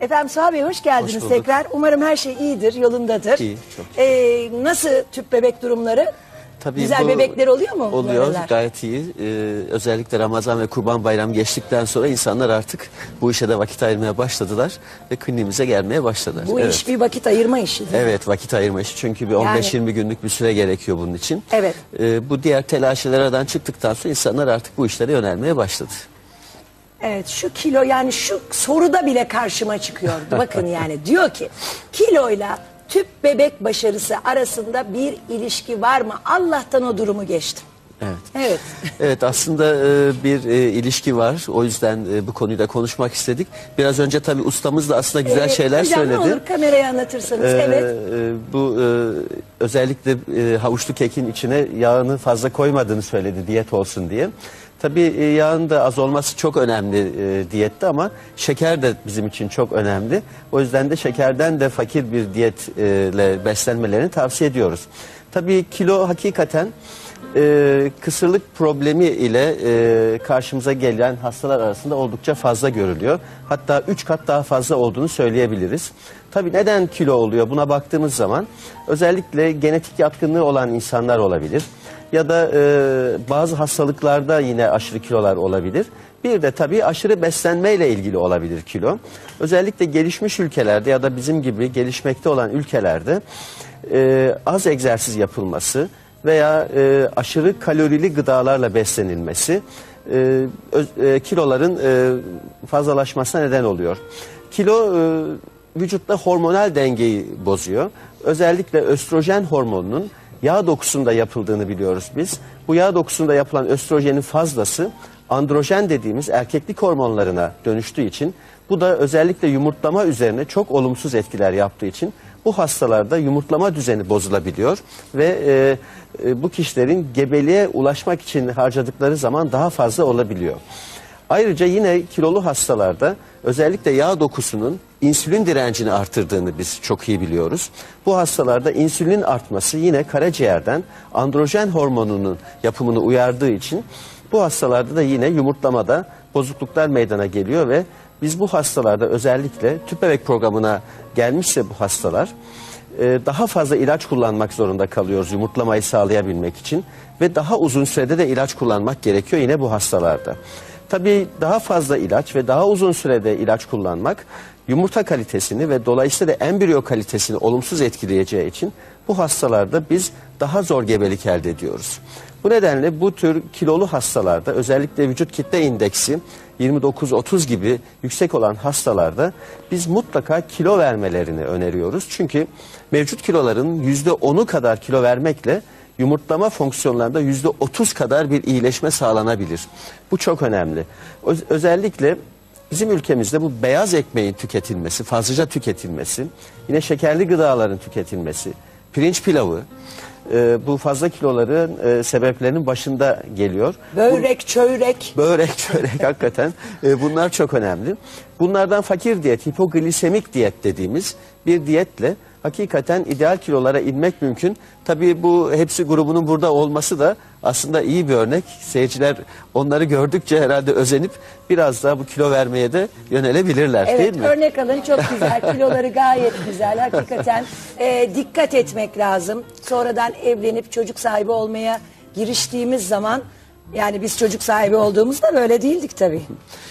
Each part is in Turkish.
Efendim Suha Bey hoş geldiniz Hoş bulduk. tekrar. Umarım her şey iyidir, yolundadır. İyi, çok Ee, nasıl tüp bebek durumları? Tabii Güzel bu bebekler oluyor mu? bu Oluyor aralar? gayet iyi. Ee, özellikle Ramazan ve Kurban Bayramı geçtikten sonra insanlar artık bu işe de vakit ayırmaya başladılar ve kliniğimize gelmeye başladılar. Bu evet. iş bir vakit ayırma işi değil mi? Evet vakit ayırma işi çünkü bir 15-20 günlük bir süre gerekiyor bunun için. Evet. Ee, bu diğer telaşeler aradan çıktıktan sonra insanlar artık bu işlere yönelmeye başladı. Evet şu kilo yani şu soruda bile karşıma çıkıyordu. Bakın yani diyor ki kiloyla tüp bebek başarısı arasında bir ilişki var mı? Allah'tan o durumu geçtim. Evet. Evet. Evet aslında e, bir e, ilişki var. O yüzden e, bu konuyu da konuşmak istedik. Biraz önce tabii ustamız da aslında güzel Ee, şeyler hocam söyledi. ne olur kameraya anlatırsanız. Ee, evet. e, bu e, özellikle e, havuçlu kekin içine yağını fazla koymadığını söyledi diyet olsun diye. Tabii e, yağın da az olması çok önemli e, diyette ama şeker de bizim için çok önemli. O yüzden de şekerden de fakir bir diyetle beslenmelerini tavsiye ediyoruz. Tabii kilo hakikaten e, kısırlık problemi ile e, karşımıza gelen hastalar arasında oldukça fazla görülüyor. Hatta 3 kat daha fazla olduğunu söyleyebiliriz. Tabii neden kilo oluyor buna baktığımız zaman özellikle genetik yatkınlığı olan insanlar olabilir. Ya da e, bazı hastalıklarda yine aşırı kilolar olabilir. Bir de tabii aşırı beslenmeyle ilgili olabilir kilo. Özellikle gelişmiş ülkelerde ya da bizim gibi gelişmekte olan ülkelerde e, az egzersiz yapılması veya e, aşırı kalorili gıdalarla beslenilmesi e, e, kiloların e, fazlalaşmasına neden oluyor. Kilo e, vücutta hormonal dengeyi bozuyor. Özellikle östrojen hormonunun yağ dokusunda yapıldığını biliyoruz biz. Bu yağ dokusunda yapılan östrojenin fazlası androjen dediğimiz erkeklik hormonlarına dönüştüğü için bu da özellikle yumurtlama üzerine çok olumsuz etkiler yaptığı için bu hastalarda yumurtlama düzeni bozulabiliyor ve e, e, bu kişilerin gebeliğe ulaşmak için harcadıkları zaman daha fazla olabiliyor. Ayrıca yine kilolu hastalarda özellikle yağ dokusunun insülin direncini artırdığını biz çok iyi biliyoruz. Bu hastalarda insülin artması yine karaciğerden androjen hormonunun yapımını uyardığı için bu hastalarda da yine yumurtlamada bozukluklar meydana geliyor ve biz bu hastalarda özellikle tüp bebek programına gelmişse bu hastalar e, daha fazla ilaç kullanmak zorunda kalıyoruz yumurtlamayı sağlayabilmek için ve daha uzun sürede de ilaç kullanmak gerekiyor yine bu hastalarda. Tabii daha fazla ilaç ve daha uzun sürede ilaç kullanmak yumurta kalitesini ve dolayısıyla da embriyo kalitesini olumsuz etkileyeceği için bu hastalarda biz daha zor gebelik elde ediyoruz. Bu nedenle bu tür kilolu hastalarda özellikle vücut kitle indeksi 29-30 gibi yüksek olan hastalarda biz mutlaka kilo vermelerini öneriyoruz. Çünkü mevcut kiloların %10'u kadar kilo vermekle yumurtlama fonksiyonlarında %30 kadar bir iyileşme sağlanabilir. Bu çok önemli. Öz- özellikle bizim ülkemizde bu beyaz ekmeğin tüketilmesi, fazlaca tüketilmesi, yine şekerli gıdaların tüketilmesi, pirinç pilavı, e, bu fazla kiloların e, sebeplerinin başında geliyor. Börek, çörek. Börek, çörek hakikaten e, bunlar çok önemli. Bunlardan fakir diyet, hipoglisemik diyet dediğimiz bir diyetle hakikaten ideal kilolara inmek mümkün. Tabii bu hepsi grubunun burada olması da aslında iyi bir örnek. Seyirciler onları gördükçe herhalde özenip biraz daha bu kilo vermeye de yönelebilirler değil Evet mi? örnek alın çok güzel. Kiloları gayet güzel. Hakikaten e, dikkat etmek lazım. Sonradan evlenip çocuk sahibi olmaya giriştiğimiz zaman yani biz çocuk sahibi olduğumuzda böyle değildik tabii.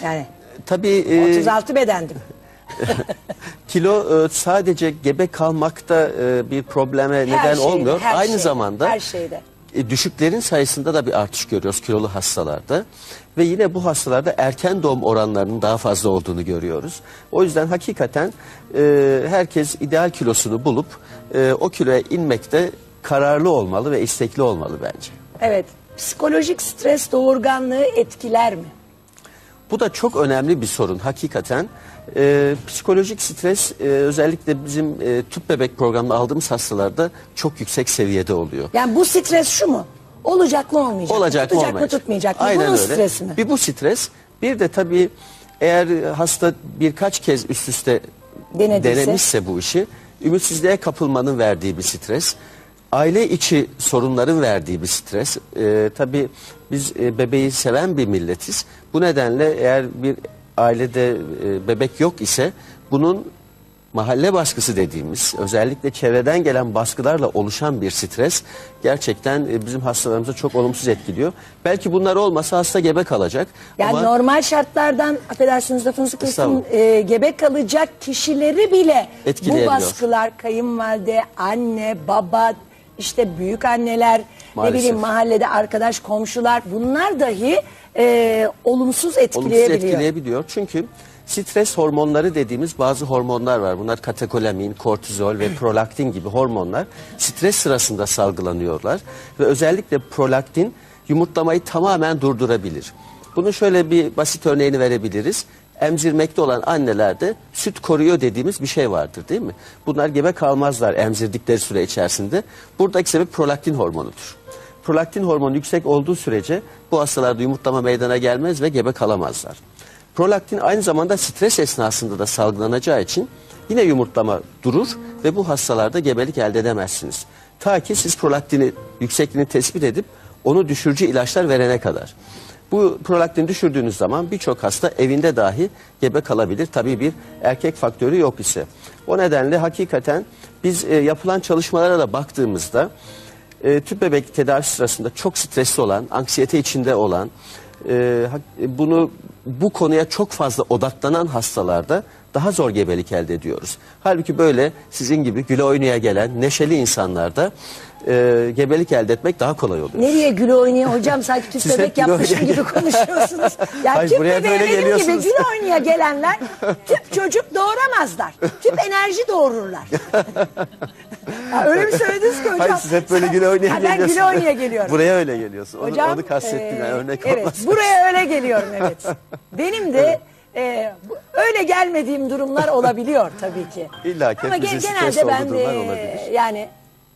Yani Tabii e, 36 bedendim. kilo e, sadece gebe kalmakta e, bir probleme neden şeyde, olmuyor. her Aynı şeyde, zamanda her şeyde. e, düşüklerin sayısında da bir artış görüyoruz kilolu hastalarda. Ve yine bu hastalarda erken doğum oranlarının daha fazla olduğunu görüyoruz. O yüzden hakikaten e, herkes ideal kilosunu bulup e, o kiloya inmekte kararlı olmalı ve istekli olmalı bence. Evet. Psikolojik stres doğurganlığı etkiler mi? Bu da çok önemli bir sorun hakikaten. Ee, psikolojik stres e, özellikle bizim e, tüp bebek programında aldığımız hastalarda çok yüksek seviyede oluyor. Yani bu stres şu mu? Olacak mı olmayacak? Olacak mı Tutacak mı olmayacak? tutmayacak mı? Aynen Bunun öyle. stresi mi? Bir bu stres bir de tabii eğer hasta birkaç kez üst üste Denediyse? denemişse bu işi ümitsizliğe kapılmanın verdiği bir stres. Aile içi sorunların verdiği bir stres. Ee, tabii biz e, bebeği seven bir milletiz. Bu nedenle eğer bir ailede e, bebek yok ise bunun mahalle baskısı dediğimiz özellikle çevreden gelen baskılarla oluşan bir stres gerçekten e, bizim hastalarımızı çok olumsuz etkiliyor. Belki bunlar olmasa hasta gebe kalacak. Yani ama normal şartlardan affedersiniz lafınızı Estağfurullah. e, gebe kalacak kişileri bile bu baskılar kayınvalide, anne, baba, işte büyük anneler, ne Maalesef. bileyim mahallede arkadaş, komşular bunlar dahi e, olumsuz olumsuz etkileyebiliyor. etkileyebiliyor. Çünkü stres hormonları dediğimiz bazı hormonlar var. Bunlar katekolamin, kortizol ve prolaktin gibi hormonlar stres sırasında salgılanıyorlar ve özellikle prolaktin yumurtlamayı tamamen durdurabilir. Bunun şöyle bir basit örneğini verebiliriz. Emzirmekte olan annelerde süt koruyor dediğimiz bir şey vardır değil mi? Bunlar gebe kalmazlar emzirdikleri süre içerisinde. Buradaki sebep prolaktin hormonudur. Prolaktin hormonu yüksek olduğu sürece bu hastalarda yumurtlama meydana gelmez ve gebe kalamazlar. Prolaktin aynı zamanda stres esnasında da salgılanacağı için yine yumurtlama durur ve bu hastalarda gebelik elde edemezsiniz. Ta ki siz prolaktini yüksekliğini tespit edip onu düşürücü ilaçlar verene kadar. Bu prolaktini düşürdüğünüz zaman birçok hasta evinde dahi gebe kalabilir. Tabii bir erkek faktörü yok ise. O nedenle hakikaten biz e, yapılan çalışmalara da baktığımızda e, tüp bebek tedavisi sırasında çok stresli olan, anksiyete içinde olan, e, bunu bu konuya çok fazla odaklanan hastalarda daha zor gebelik elde ediyoruz. Halbuki böyle sizin gibi güle oynaya gelen neşeli insanlarda e, gebelik elde etmek daha kolay oluyor. Nereye gül oynuyor hocam sanki tüp Siz bebek hep gül yapmışım oynaya- gibi konuşuyorsunuz. Ya Hayır, tüp buraya bebeğe böyle benim gibi geliyorsunuz. gül oynaya gelenler tüp çocuk doğuramazlar. Tüp enerji doğururlar. ya öyle mi söylediniz ki hocam? Hayır siz hep böyle güle oynaya Ha, Ben geliyorsunuz. güle oynaya geliyorum. Buraya öyle geliyorsun. Onu, Hocam, onu kastettim yani e, örnek Evet buraya öyle geliyorum evet. Benim de e, bu- öyle gelmediğim durumlar olabiliyor tabii ki. İlla ki Ama hepimizin genelde ben durumlar olabilir. yani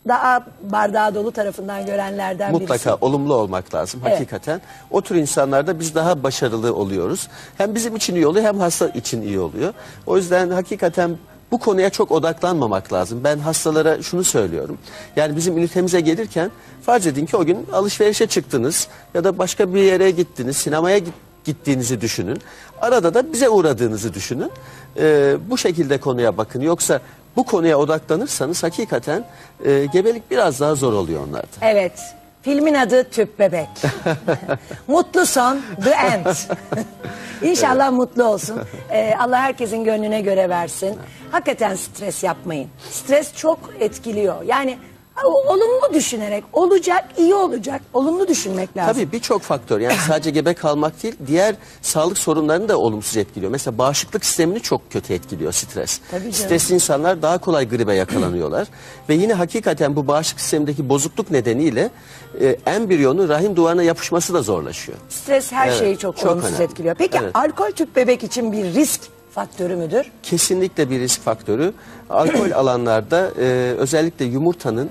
daha bardağı dolu tarafından görenlerden Mutlaka birisi. olumlu olmak lazım Evet. hakikaten. O tür insanlarda biz daha başarılı oluyoruz. Hem bizim için iyi oluyor hem hasta için iyi oluyor. O yüzden hakikaten bu konuya çok odaklanmamak lazım. Ben hastalara şunu söylüyorum. Yani bizim ünitemize gelirken farz edin ki o gün alışverişe çıktınız ya da başka bir yere gittiniz, sinemaya git- gittiğinizi düşünün. Arada da bize uğradığınızı düşünün. Ee, bu şekilde konuya bakın. Yoksa bu konuya odaklanırsanız hakikaten e, gebelik biraz daha zor oluyor onlarda. Evet. Filmin adı Tüp Bebek. mutlu son, The End. İnşallah mutlu olsun. Ee, Allah herkesin gönlüne göre versin. Hakikaten stres yapmayın. Stres çok etkiliyor. Yani olumlu düşünerek olacak, iyi olacak. Olumlu düşünmek lazım. Tabii birçok faktör yani sadece gebe kalmak değil diğer sağlık sorunlarını da olumsuz etkiliyor. Mesela bağışıklık sistemini çok kötü etkiliyor stres. Tabii. Stresli insanlar daha kolay gribe yakalanıyorlar. Ve yine hakikaten bu bağışıklık sistemindeki bozukluk nedeniyle e, embriyonun rahim duvarına yapışması da zorlaşıyor. Stres her Evet, şeyi çok, çok olumsuz önemli. etkiliyor. Peki Evet. alkol tüp bebek için bir risk faktörü müdür? kesinlikle bir risk faktörü. Alkol alanlarda e, özellikle yumurtanın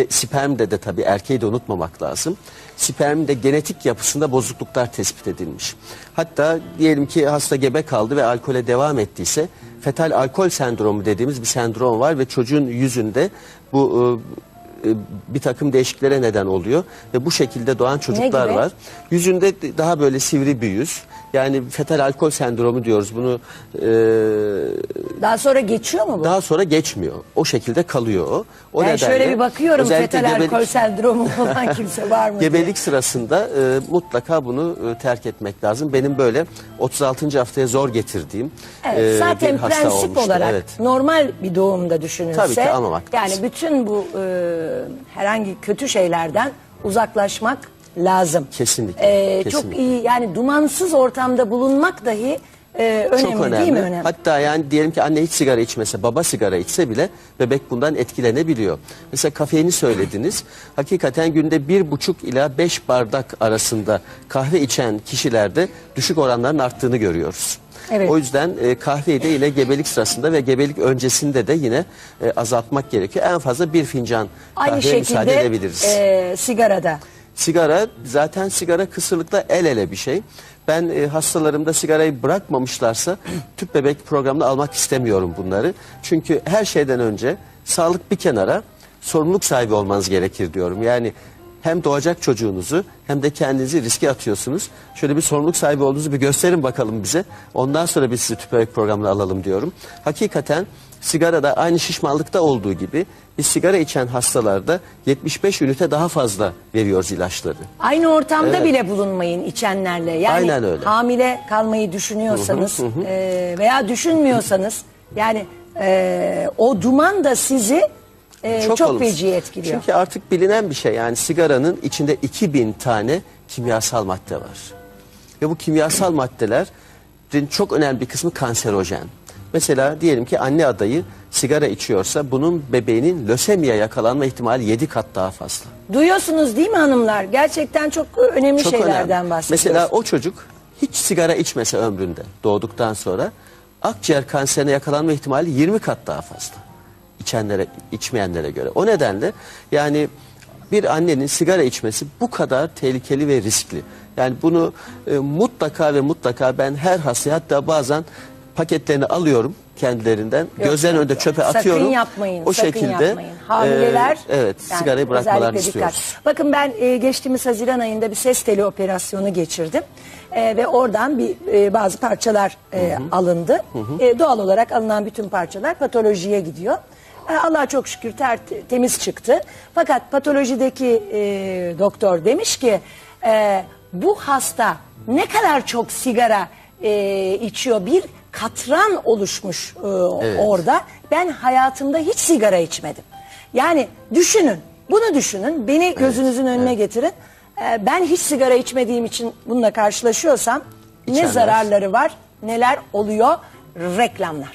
ve spermde de tabii erkeği de unutmamak lazım. Spermde genetik yapısında bozukluklar tespit edilmiş. Hatta diyelim ki hasta gebe kaldı ve alkole devam ettiyse fetal alkol sendromu dediğimiz bir sendrom var ve çocuğun yüzünde bu e, bir takım değişikliklere neden oluyor ve bu şekilde doğan çocuklar var. Yüzünde daha böyle sivri bir yüz. Yani fetal alkol sendromu diyoruz. Bunu e, Daha sonra geçiyor mu bu? daha sonra geçmiyor. O şekilde kalıyor o. O ben nedenle şöyle bir bakıyorum özellikle fetal gebelik, alkol sendromu olan kimse var mı diye. gebelik sırasında e, mutlaka bunu e, terk etmek lazım. Benim böyle 36. haftaya zor getirdiğim Evet, e, zaten bir hasta prensip olmuştu. olarak Evet. normal bir doğumda düşünülse Tabii ki almamak yani lazım. bütün bu e, herhangi kötü şeylerden uzaklaşmak lazım. Kesinlikle, E, Çok kesinlikle. iyi yani dumansız ortamda bulunmak dahi e, önemli, Çok önemli. değil mi önemli? Hatta yani diyelim ki anne hiç sigara içmese, baba sigara içse bile bebek bundan etkilenebiliyor. Mesela kafeini söylediniz. Hakikaten günde bir buçuk ila beş bardak arasında kahve içen kişilerde düşük oranların arttığını görüyoruz. Evet. O yüzden e, kahveyi de yine gebelik sırasında ve gebelik öncesinde de yine e, azaltmak gerekiyor. En fazla bir fincan Aynı kahveye müsaade şekilde edebiliriz. e, sigarada. Sigara zaten sigara kısırlıkla el ele bir şey. Ben e, hastalarımda sigarayı bırakmamışlarsa tüp bebek programına almak istemiyorum bunları. Çünkü her şeyden önce sağlık bir kenara sorumluluk sahibi olmanız gerekir diyorum. Yani hem doğacak çocuğunuzu hem de kendinizi riske atıyorsunuz. Şöyle bir sorumluluk sahibi olduğunuzu bir gösterin bakalım bize. Ondan sonra biz sizi tüperek programına alalım diyorum. Hakikaten sigarada aynı şişmanlıkta olduğu gibi biz sigara içen hastalarda 75 ünite daha fazla veriyoruz ilaçları. Aynı ortamda Evet. bile bulunmayın içenlerle. Yani Aynen öyle. hamile kalmayı düşünüyorsanız e, veya düşünmüyorsanız yani e, o duman da sizi e, çok, olumsuz. feci etkiliyor. Çünkü artık bilinen bir şey yani sigaranın içinde 2000 tane kimyasal madde var. Ve bu kimyasal maddelerin çok önemli bir kısmı kanserojen. Mesela diyelim ki anne adayı sigara içiyorsa bunun bebeğinin lösemiye yakalanma ihtimali 7 kat daha fazla. Duyuyorsunuz değil mi hanımlar? Gerçekten çok önemli Çok şeylerden önemli. bahsediyoruz. Mesela o çocuk hiç sigara içmese ömründe doğduktan sonra akciğer kanserine yakalanma ihtimali 20 kat daha fazla. İçenlere, içmeyenlere göre. O nedenle yani bir annenin sigara içmesi bu kadar tehlikeli ve riskli. Yani bunu e, mutlaka ve mutlaka ben her hastaya hatta bazen paketlerini alıyorum kendilerinden. Gözlerin önünde çöpe sakın atıyorum. yapmayın. O sakın şekilde yapmayın. Hamileler e, evet yani sigarayı bırakmalarını istiyoruz. dikkat. Bakın ben e, geçtiğimiz Haziran ayında bir ses teli operasyonu geçirdim. E, ve oradan bir e, bazı parçalar e, alındı. E, doğal olarak alınan bütün parçalar patolojiye gidiyor. E, Allah çok şükür ter, temiz çıktı. Fakat patolojideki e, doktor demiş ki e, bu hasta ne kadar çok sigara e, içiyor bir katran oluşmuş e, orada. Ben hayatımda hiç sigara içmedim. Yani düşünün, bunu düşünün, beni gözünüzün önüne getirin. E, ben hiç sigara içmediğim için bununla karşılaşıyorsam ne İçenler. zararları var, neler oluyor? Reklamlar.